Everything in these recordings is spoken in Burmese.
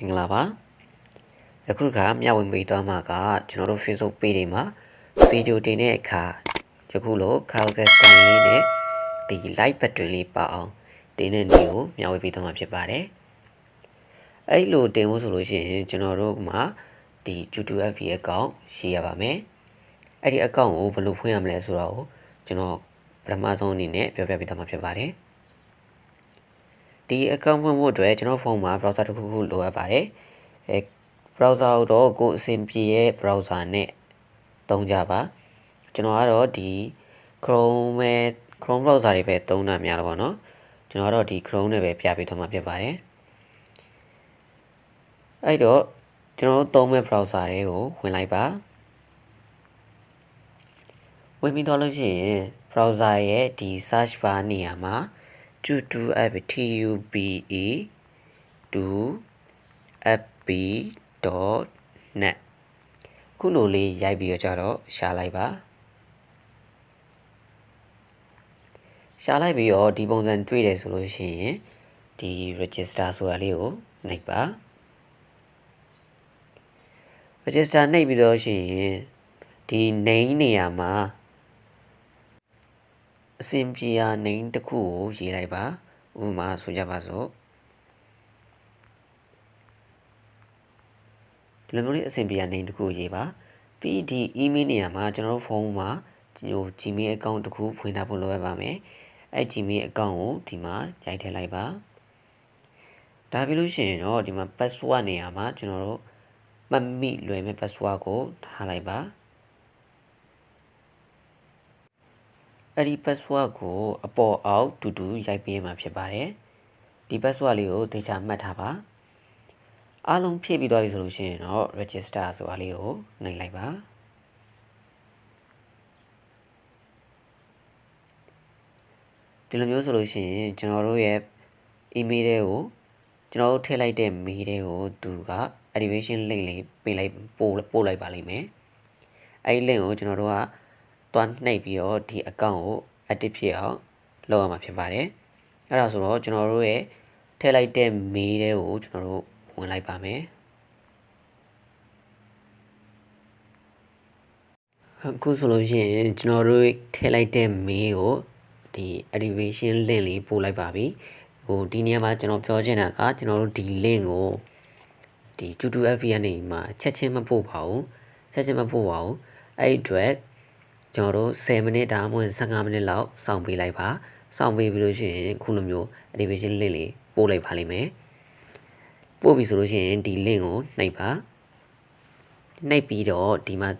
မင်္ဂလာပါအခုကမျှဝေမိသွားမှာကကျွန်တော်တို့ Facebook page တွေမှာဗီဒီယိုတင်တဲ့အခါယခုလို carousel စတိုင်လေးနဲ့ဒီ live button လေးပါအောင်တင်တဲ့နေ့ကိုမျှဝေပေးသွားမှာဖြစ်ပါတယ်အဲ့လိုတင်ဖို့ဆိုလို့ရှိရင်ကျွန်တော်တို့မှာဒီ YouTube FB account ရှိရပါမယ်အဲ့ဒီ account ကိုဘယ်လိုဖွင့်ရမလဲဆိုတော့ကျွန်တော်ပထမဆုံးအနေနဲ့ပြောပြပေးသွားမှာဖြစ်ပါတယ် ဒီ account ဖွင့်ဖို့အတွက်ကျွန်တော်ဖုန်းမှာ browser တစ်ခုခုလိုအပ်ပါတယ်အဲ browser ကိုတော့ကိုယ်အဆင်ပြေရဲ့ browser နဲ့သုံးကြပါကျွန်တော်ကတော့ဒီ Chrome ပဲ Chrome browser တွေပဲသုံးတာများတော့ဗောနော်ကျွန်တော်ကတော့ဒီ Chrome နဲ့ပဲပြပေးတော့မှာဖြစ်ပါတယ်အဲ့တော့ကျွန်တော်တို့သုံးမဲ့ browser တွေကိုဝင်လိုက်ပါဝင်ပြီးတော့လို့ရှိရင် browser ရဲ့ဒီ search bar နေရာမှာ tutu app tube 2 fb.net ခုလိုလေးရိုက်ပြီးတော့ကြတော့ရှာလိုက်ပါရှာလိုက်ပြီးတော့ဒီပုံစံတွေ့တယ်ဆိုလို့ရှိရင်ဒီ register ဆိုတာလေးကိုနှိပ်ပါ register နှိပ်ပြီးတော့ရှိရင်ဒီ name နေရာမှာ အစင်ပြေရာ name တစ်ခုကိုရေးလိုက်ပါဥပမာဆိုကြပါစို့ဒီလိုမျိုးလေးအဆင်ပြေရနေတခုရေးပါပြီးဒီ email နေရာမှာကျွန်တော်တို့ဖုန်းမှာဟို Gmail account တခုဖွင့်ထားဖို့လိုအပ်ပါမယ်အဲ Gmail account ကိုဒီမှာကြိုက်ထည့်လိုက်ပါဒါပြီးလို့ရှိရင်တော့ဒီမှာ password နေရာမှာကျွန်တော်တို့မမိလွယ်မဲ့ password ကိုထားလိုက်ပါ အဲ့ဒီ password ကိုအပေါ်အောက်တူတူရိုက်ပေးမှာဖြစ်ပါတယ်ဒီ password လေးကိုသေချာမှတ်ထားပါအားလုံးဖြည့်ပြီးသွားပြီဆိုလို့ရှိရင်တော့ register ဆိုတာလေးကိုနှိပ်လိုက်ပါဒီလိုမျိုးဆိုလို့ရှိရင်ကျွန်တော်တို့ရဲ့ email တွေကိုကျွန်တော်တို့ထည့်လိုက်တဲ့ mail တွေကိုသူက activation link လေးပေးလိုက်ပို့ပို့လိုက်ပါလိမ့်မယ်အဲဒီ link ကိုကျွန်တော်တို့က တွန်းနှိပ်ပြီးတော့ဒီ account ကို active ဖြစ်အောင်လုပ်ရမှာဖြစ်ပါတယ်အဲ့ဒါဆိုတော့ကျွန်တော်တို့ရဲ့ထည့်လိုက်တဲ့ mail တွေကိုကျွန်တော်တို့ဝင်လိုက်ပါမယ်အခုဆိုလို့ရှိရင်ကျွန်တော်တို့ထည့်လိုက်တဲ့ mail ကိုဒီ activation link လေးပို့လိုက်ပါပြီဟိုဒီနေရာမှာကျွန်တော်ပြောချင်တာကကျွန်တော်တို့ဒီ link ကိုဒီ YouTube FB ကနေမှာချက်ချင်းမပို့ပါဘူးချက်ချင်းမပို့ပါဘူးအဲ့ဒီအတွက် ကျွန်တော်တို့10မိနစ်ဒါမှမဟုတ်15မိနစ်လောက်စောင့်ပေးလိုက်ပါစောင့်ပေးပြီးလို့ရှိရင်ခုလိုမျိုး activation link လေးပို့လိုက်ပါလိမ့်မယ်ပို့ပြီဆိုလို့ရှိရင်ဒီ link ကိုနှိပ်ပါနှိပ်ပြီးတော့ဒီမှာ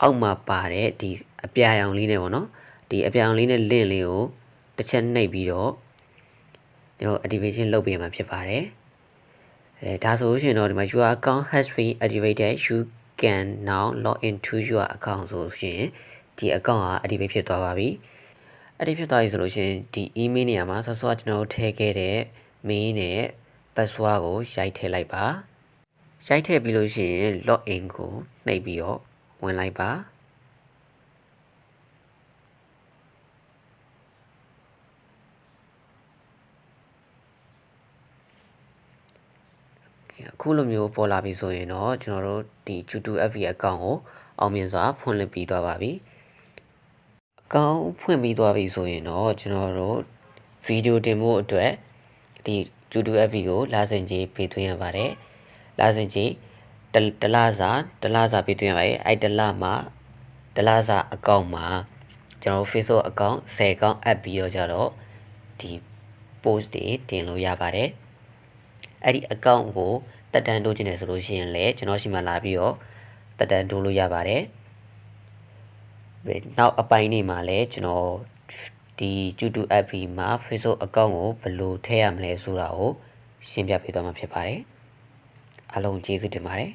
အောက်မှာပါတဲ့ဒီအပြာရောင်လေးနဲ့ပေါ့နော်ဒီအပြာရောင်လေးနဲ့ link လေးကိုတစ်ချက်နှိပ်ပြီးတော့ကျွန်တော် activation လုပ်ပေးမှာဖြစ်ပါတယ်အဲဒါဆိုလို့ရှိရင်တော့ဒီမှာ your account has been activated you can now log into your account ဆိုရှင် ဒီ account က activate ဖြစ်သွားပါပြီ activate ဖြစ်သွားပြီဆိုလို့ရှင်ဒီ email နေရာမှာဆော့ဆော့ကျွန်တော်ထည့်ခဲ့တဲ့ mail နဲ့ password ကိုရိုက်ထည့်လိုက်ပါရိုက်ထည့်ပြီးလို့ရှိရင် login ကိုနှိပ်ပြီးတော့ဝင်လိုက်ပါအခုလိုမျိုးပေါ်လာပြီဆိုရင်တော့ကျွန်တော်တို့ဒီ YouTube FB account ကိုအောင်မြင်စွာဖွင့်လှစ်ပြီးသွားပါပြီအ ကောင့်ဖွင့်ပြီးသွားပြီဆိုရင်တော့ကျွန်တော်တို့ဗီဒီယိုတင်ဖို့အတွက်ဒီ YouTube FB ကိုလာစင်ကြီးပေးသွင်းရပါတယ်လာစင်ကြီးတလစာတလစာပေးသွင်းရပါတယ်အဲ့တလမှာတလစာအကောင့်မှာကျွန်တော် Facebook အကောင့်10အကောင့်အပ်ပြီးတော့ကြတော့ဒီ post တွေတင်လို့ရပါတယ်အဲ့ဒီအကောင့်ကိုတက်တန်းတိုးခြင်းတယ်ဆိုလို့ရှိရင်လည်းကျွန်တော်ရှိမှလာပြီးတော့တက်တန်းတိုးလို့ရပါတယ် နောက်အပိုင်းနေမှာလည်းကျွန်တော်ဒီ YouTube app မှာ Facebook account ကိုဘယ်လိုထည့်ရမလဲဆိုတာကိုရှင်းပြပေးသွားမှာဖြစ်ပါတယ်အားလုံးကျေးဇူးတင်ပါတယ်